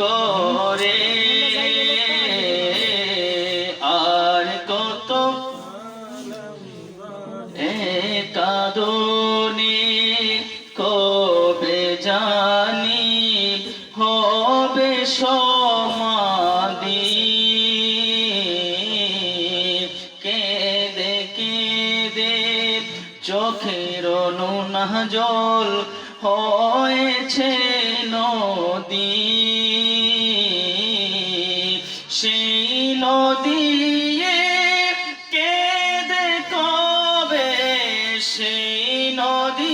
করে। আর কত কাদনি কবে জানি হবে সমাধি। কে দেখে দে চোখের নুনা জল হয়েছে নদী। সেই নদী কেদ কবে সেই নদী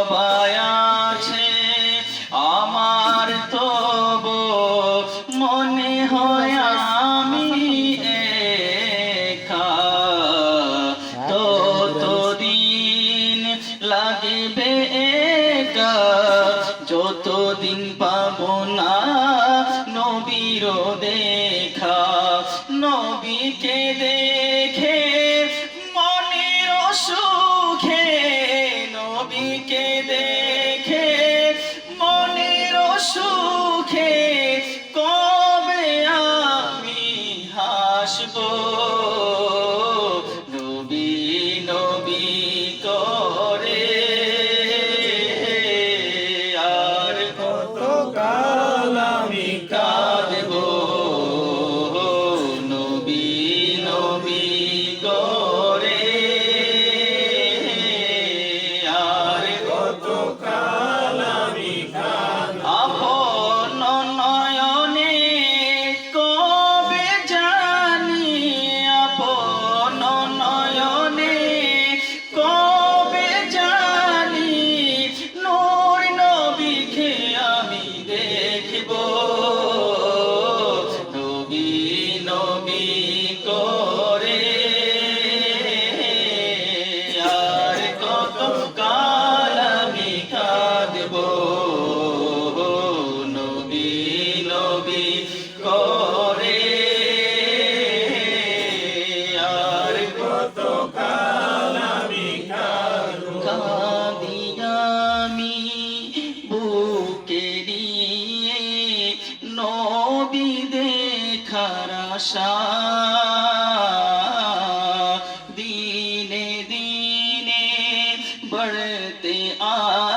সবাই আছে। Oh.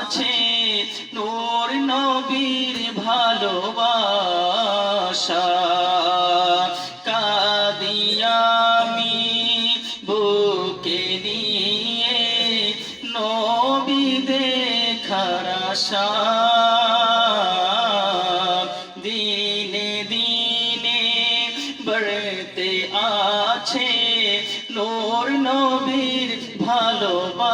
আছে নূর নবীর ভালোবাসা। কাদিয়ামি বুকে দিয়ে নবী দেখার আশা। দিনে দিনে বেড়তে আছে নূর নবীর ভালোবাসা।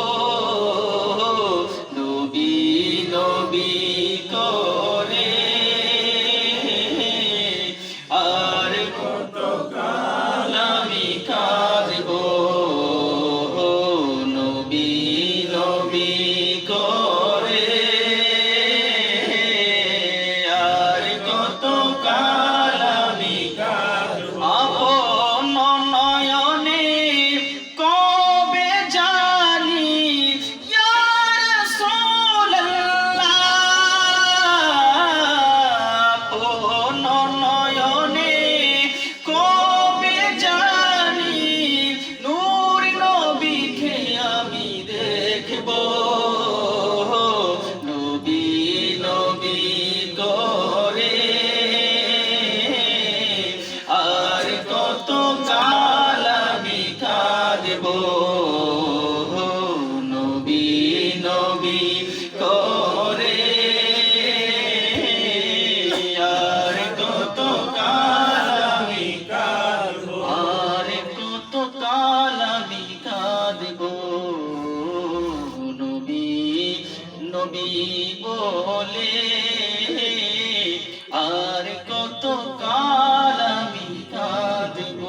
নবী বলে আর কত কাল আমি কাঁদব?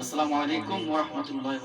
আসসালামু আলাইকুম ওয়া রাহমাতুল্লাহি